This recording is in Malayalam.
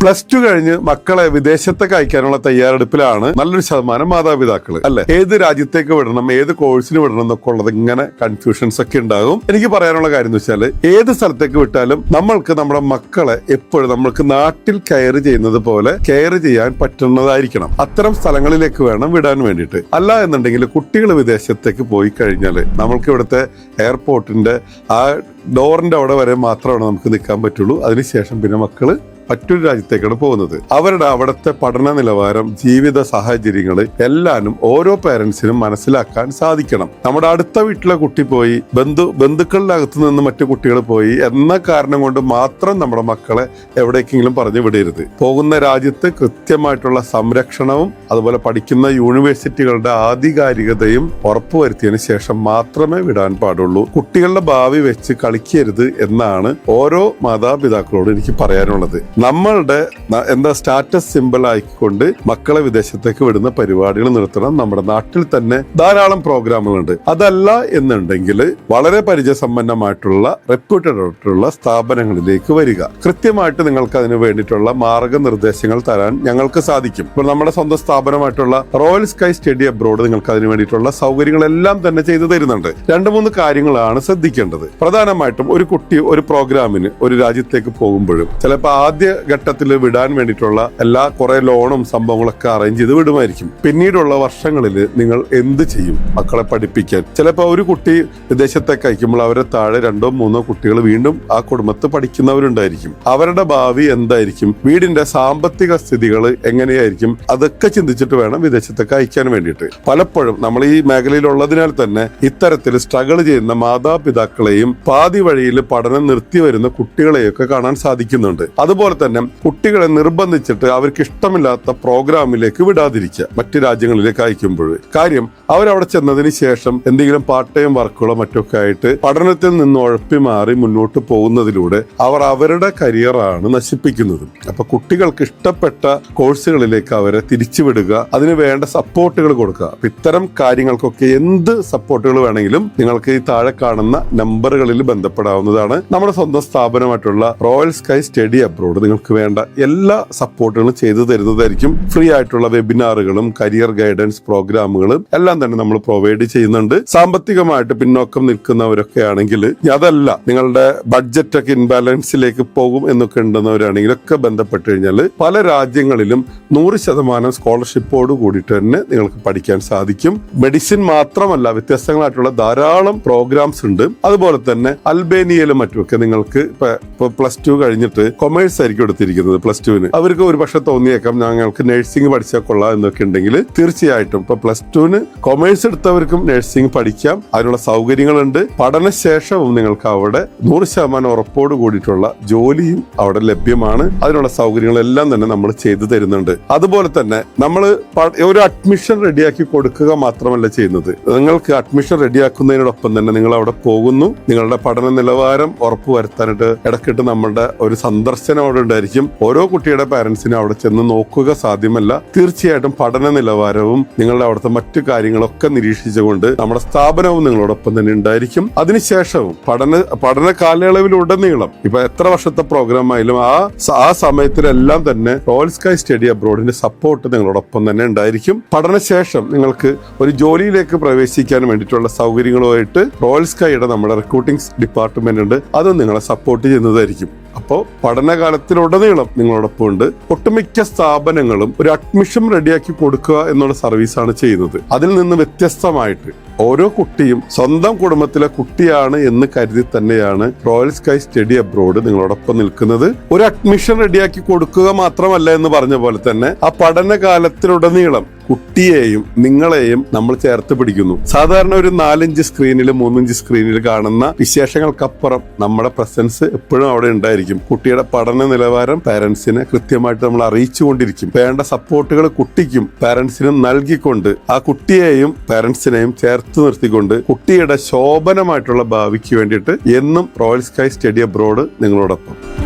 പ്ലസ് ടു കഴിഞ്ഞ് മക്കളെ വിദേശത്തേക്ക് അയക്കാനുള്ള തയ്യാറെടുപ്പിലാണ് നല്ലൊരു ശതമാനം മാതാപിതാക്കൾ അല്ലെ? ഏത് രാജ്യത്തേക്ക് വിടണം ഏത് കോഴ്സിന് വിടണം എന്നൊക്കെ ഉള്ളത് ഇങ്ങനെ കൺഫ്യൂഷൻസ് ഒക്കെ ഉണ്ടാകും. എനിക്ക് പറയാനുള്ള കാര്യം എന്ന് വെച്ചാൽ ഏത് സ്ഥലത്തേക്ക് വിട്ടാലും നമ്മൾക്ക് നമ്മുടെ മക്കളെ എപ്പോഴും നമ്മൾക്ക് നാട്ടിൽ കെയർ ചെയ്യുന്നത് പോലെ കെയർ ചെയ്യാൻ പറ്റുന്നതായിരിക്കണം. അത്തരം സ്ഥലങ്ങളിലേക്ക് വേണം വിടാൻ വേണ്ടിയിട്ട്. അല്ല എന്നുണ്ടെങ്കിൽ കുട്ടികൾ വിദേശത്തേക്ക് പോയി കഴിഞ്ഞാൽ നമ്മൾക്ക് ഇവിടുത്തെ എയർപോർട്ടിന്റെ ആ ഡോറിന്റെ അവിടെ വരെ മാത്രമാണ് നമുക്ക് നിൽക്കാൻ പറ്റുള്ളൂ. അതിനുശേഷം പിന്നെ മക്കൾ മറ്റൊരു രാജ്യത്തേക്കാണ് പോകുന്നത്. അവരുടെ അവിടുത്തെ പഠന നിലവാരം ജീവിത സാഹചര്യങ്ങൾ എല്ലാനും ഓരോ പേരൻസിനും മനസ്സിലാക്കാൻ സാധിക്കണം. നമ്മുടെ അടുത്ത വീട്ടിലെ കുട്ടി പോയി ബന്ധു ബന്ധുക്കളുടെ അകത്ത് നിന്ന് മറ്റു കുട്ടികൾ പോയി എന്ന കാരണം കൊണ്ട് മാത്രം നമ്മുടെ മക്കളെ എവിടേക്കെങ്കിലും പറഞ്ഞു വിടരുത്. പോകുന്ന രാജ്യത്ത് കൃത്യമായിട്ടുള്ള സംരക്ഷണവും അതുപോലെ പഠിക്കുന്ന യൂണിവേഴ്സിറ്റികളുടെ ആധികാരികതയും ഉറപ്പുവരുത്തിയതിനു ശേഷം മാത്രമേ വിടാൻ പാടുള്ളൂ. കുട്ടികളുടെ ഭാവി വെച്ച് കളിക്കരുത് എന്നാണ് ഓരോ മാതാപിതാക്കളോട് എനിക്ക് പറയാനുള്ളത്. നമ്മളുടെ എന്താ സ്റ്റാറ്റസ് സിമ്പിൾ ആയിക്കൊണ്ട് മക്കളെ വിദേശത്തേക്ക് വിടുന്ന പരിപാടികൾ നിർത്തണം. നമ്മുടെ നാട്ടിൽ തന്നെ ധാരാളം പ്രോഗ്രാമുകളുണ്ട് അതല്ല എന്നുണ്ടെങ്കിൽ വളരെ പരിചയസമ്പന്നമായിട്ടുള്ള റെപ്യൂട്ടഡ് ആയിട്ടുള്ള സ്ഥാപനങ്ങളിലേക്ക് വരിക. കൃത്യമായിട്ട് നിങ്ങൾക്ക് അതിന് വേണ്ടിയിട്ടുള്ള മാർഗനിർദ്ദേശങ്ങൾ തരാൻ ഞങ്ങൾക്ക് സാധിക്കും. ഇപ്പോൾ നമ്മുടെ സ്വന്തം സ്ഥാപനമായിട്ടുള്ള റോയൽ സ്കൈ സ്റ്റഡി അബ്രോഡ് നിങ്ങൾക്ക് അതിന് വേണ്ടിയിട്ടുള്ള സൗകര്യങ്ങളെല്ലാം തന്നെ ചെയ്തു തരുന്നുണ്ട്. രണ്ട് മൂന്ന് കാര്യങ്ങളാണ് ശ്രദ്ധിക്കേണ്ടത്. പ്രധാനമായിട്ടും ഒരു കുട്ടി ഒരു പ്രോഗ്രാമിന് ഒരു രാജ്യത്തേക്ക് പോകുമ്പോഴും ചിലപ്പോൾ ആദ്യ ഘട്ടത്തിൽ വിടാൻ വേണ്ടിയിട്ടുള്ള എല്ലാ കുറെ ലോണും സംഭവങ്ങളൊക്കെ അറേഞ്ച് ചെയ്ത് വിടുമായിരിക്കും. പിന്നീടുള്ള വർഷങ്ങളിൽ നിങ്ങൾ എന്ത് ചെയ്യും? മക്കളെ പഠിപ്പിക്കാൻ. ചിലപ്പോൾ ഒരു കുട്ടി വിദേശത്തേക്ക് അയക്കുമ്പോൾ അവരെ താഴെ രണ്ടോ മൂന്നോ കുട്ടികൾ വീണ്ടും ആ കുടുംബത്ത് പഠിക്കുന്നവരുണ്ടായിരിക്കും. അവരുടെ ഭാവി എന്തായിരിക്കും? വീടിന്റെ സാമ്പത്തിക സ്ഥിതികൾ എങ്ങനെയായിരിക്കും? അതൊക്കെ ചിന്തിച്ചിട്ട് വേണം വിദേശത്തേക്ക് അയക്കാൻ വേണ്ടിയിട്ട്. പലപ്പോഴും നമ്മൾ ഈ മേഖലയിൽ ഉള്ളതിനാൽ തന്നെ ഇത്തരത്തിൽ സ്ട്രഗിൾ ചെയ്യുന്ന മാതാപിതാക്കളെയും പാതി വഴിയിൽ പഠനം നിർത്തി വരുന്ന കുട്ടികളെയൊക്കെ കാണാൻ സാധിക്കുന്നുണ്ട്. അതുപോലെ തന്നെ കുട്ടികളെ നിർബന്ധിച്ചിട്ട് അവർക്ക് ഇഷ്ടമില്ലാത്ത പ്രോഗ്രാമിലേക്ക് വിടാതിരിക്കുക മറ്റു രാജ്യങ്ങളിലേക്ക് അയക്കുമ്പോൾ. കാര്യം അവരവിടെ ചെന്നതിന് ശേഷം എന്തെങ്കിലും പാർട്ട് ടൈം വർക്കുകളോ മറ്റൊക്കെ ആയിട്ട് പഠനത്തിൽ നിന്ന് ഉഴപ്പി മാറി മുന്നോട്ട് പോകുന്നതിലൂടെ അവർ അവരുടെ കരിയറാണ് നശിപ്പിക്കുന്നത്. അപ്പൊ കുട്ടികൾക്ക് ഇഷ്ടപ്പെട്ട കോഴ്സുകളിലേക്ക് അവരെ തിരിച്ചുവിടുക അതിന് വേണ്ട സപ്പോർട്ടുകൾ കൊടുക്കുക. അപ്പൊ ഇത്തരം കാര്യങ്ങൾക്കൊക്കെ എന്ത് സപ്പോർട്ടുകൾ വേണമെങ്കിലും നിങ്ങൾക്ക് ഈ താഴെ കാണുന്ന നമ്പറുകളിൽ ബന്ധപ്പെടാവുന്നതാണ് നമ്മുടെ സ്വന്തം സ്ഥാപനമായിട്ടുള്ള റോയൽ സ്കൈ സ്റ്റഡി അബ്രോഡ് നിങ്ങൾക്ക് വേണ്ട എല്ലാ സപ്പോർട്ടുകളും ചെയ്തു തരുന്നതായിരിക്കും. ഫ്രീ ആയിട്ടുള്ള വെബിനാറുകളും കരിയർ ഗൈഡൻസ് പ്രോഗ്രാമുകളും എല്ലാം തന്നെ നമ്മൾ പ്രൊവൈഡ് ചെയ്യുന്നുണ്ട്. സാമ്പത്തികമായിട്ട് പിന്നോക്കം നിൽക്കുന്നവരൊക്കെ ആണെങ്കിൽ അതല്ല നിങ്ങളുടെ ബഡ്ജറ്റ് ഒക്കെ ഇൻബാലൻസിലേക്ക് പോകും എന്നൊക്കെ ഉണ്ടെന്നവരാണെങ്കിൽ ഒക്കെ ബന്ധപ്പെട്ട് കഴിഞ്ഞാൽ പല രാജ്യങ്ങളിലും നൂറ് ശതമാനം സ്കോളർഷിപ്പോട് കൂടിയിട്ട് തന്നെ നിങ്ങൾക്ക് പഠിക്കാൻ സാധിക്കും. മെഡിസിൻ മാത്രമല്ല വ്യത്യസ്തങ്ങളായിട്ടുള്ള ധാരാളം പ്രോഗ്രാംസ് ഉണ്ട്. അതുപോലെ തന്നെ അൽബേനിയയിലും മറ്റുമൊക്കെ നിങ്ങൾക്ക് ഇപ്പൊ പ്ലസ് ടു കഴിഞ്ഞിട്ട് കൊമേഴ്സ് ആയിരിക്കും എടുത്തിരിക്കുന്നത് പ്ലസ് ടുവിന് അവർക്ക് ഒരു പക്ഷെ തോന്നിയേക്കാം ഞങ്ങൾക്ക് നഴ്സിംഗ് പഠിച്ചാൽ കൊള്ളാം എന്നൊക്കെ ഉണ്ടെങ്കിൽ തീർച്ചയായിട്ടും ഇപ്പൊ പ്ലസ് ടുവിന് കൊമേഴ്സ് എടുത്തവർക്കും നഴ്സിംഗ് പഠിക്കാം. അതിനുള്ള സൗകര്യങ്ങളുണ്ട്. പഠനശേഷവും നിങ്ങൾക്ക് അവിടെ നൂറ് ശതമാനം ഉറപ്പോട് കൂടിയിട്ടുള്ള ജോലിയും അവിടെ ലഭ്യമാണ്. അതിനുള്ള സൗകര്യങ്ങളെല്ലാം തന്നെ നമ്മൾ ചെയ്തു തരുന്നുണ്ട്. അതുപോലെ തന്നെ നമ്മൾ ഒരു അഡ്മിഷൻ റെഡിയാക്കി കൊടുക്കുക മാത്രമല്ല ചെയ്യുന്നത്. നിങ്ങൾക്ക് അഡ്മിഷൻ റെഡിയാക്കുന്നതിനോടൊപ്പം തന്നെ നിങ്ങൾ അവിടെ പോകുന്നു. നിങ്ങളുടെ പഠന നിലവാരം ഉറപ്പുവരുത്താനായിട്ട് ഇടക്കിട്ട് നമ്മളുടെ ഒരു സന്ദർശനം അവിടെ ഉണ്ടായിരിക്കും ഓരോ കുട്ടിയുടെ പാരൻസിനും അവിടെ ചെന്ന് നോക്കുക സാധ്യമല്ല. തീർച്ചയായിട്ടും പഠന നിലവാരവും നിങ്ങളുടെ അവിടുത്തെ മറ്റു കാര്യങ്ങളൊക്കെ നിരീക്ഷിച്ചുകൊണ്ട് നമ്മുടെ സ്ഥാപനവും നിങ്ങളോടൊപ്പം തന്നെ ഉണ്ടായിരിക്കും. അതിനുശേഷവും പഠന പഠന കാലയളവിലുടനീളം ഇപ്പൊ എത്ര വർഷത്തെ പ്രോഗ്രാം ആയാലും ആ ആ സമയത്തിലെല്ലാം തന്നെ റോയൽ സ്കൈ സ്റ്റഡി അബ്രോഡിന്റെ സപ്പോർട്ട് നിങ്ങളോടൊപ്പം തന്നെ ഉണ്ടായിരിക്കും. പഠനശേഷം നിങ്ങൾക്ക് ഒരു ജോലിയിലേക്ക് പ്രവേശിക്കാൻ വേണ്ടിയിട്ടുള്ള സൗകര്യങ്ങളുമായിട്ട് റോയൽ സ്കൈയുടെ നമ്മുടെ റിക്രൂട്ടിംഗ് ഡിപ്പാർട്ട്മെന്റ് ഉണ്ട്. അത് നിങ്ങളെ സപ്പോർട്ട് ചെയ്യുന്നതായിരിക്കും. അപ്പോൾ പഠനകാലത്തിലുടനീളം നിങ്ങളോടൊപ്പം ഉണ്ട്. ഒട്ടുമിക്ക സ്ഥാപനങ്ങളും ഒരു അഡ്മിഷൻ റെഡിയാക്കി കൊടുക്കുക എന്നുള്ള സർവീസാണ് ചെയ്യുന്നത്. അതിൽ നിന്ന് വ്യത്യസ്തമായിട്ട് ഓരോ കുട്ടിയും സ്വന്തം കുടുംബത്തിലെ കുട്ടിയാണ് എന്ന് കരുതി തന്നെയാണ് റോയൽ സ്കൈ സ്റ്റഡി അബ്രോഡ് നിങ്ങളോടൊപ്പം നിൽക്കുന്നത്. ഒരു അഡ്മിഷൻ റെഡിയാക്കി കൊടുക്കുക മാത്രമല്ല എന്ന് പറഞ്ഞ പോലെ തന്നെ ആ പഠനകാലത്തിലുടനീളം കുട്ടിയെയും നിങ്ങളെയും നമ്മൾ ചേർത്ത് പിടിക്കുന്നു. സാധാരണ ഒരു നാലഞ്ച് സ്ക്രീനിൽ മൂന്നഞ്ച് സ്ക്രീനിൽ കാണുന്ന വിശേഷങ്ങൾക്കപ്പുറം നമ്മുടെ പ്രസൻസ് എപ്പോഴും അവിടെ ഉണ്ടായിരിക്കും. കുട്ടിയുടെ പഠന നിലവാരം പാരന്റ്സിനെ കൃത്യമായിട്ട് നമ്മൾ അറിയിച്ചുകൊണ്ടിരിക്കും. വേണ്ട സപ്പോർട്ടുകൾ കുട്ടിക്കും പാരന്റ്സിനും നൽകിക്കൊണ്ട് ആ കുട്ടിയെയും പാരന്റ്സിനെയും ചേർത്ത് നിർത്തിക്കൊണ്ട് കുട്ടിയുടെ ശോഭനമായിട്ടുള്ള ഭാവിക്ക് വേണ്ടിയിട്ട് എന്നും റോയൽ സ്കൈ സ്റ്റഡി അബ്രോഡ് നിങ്ങളോടൊപ്പം.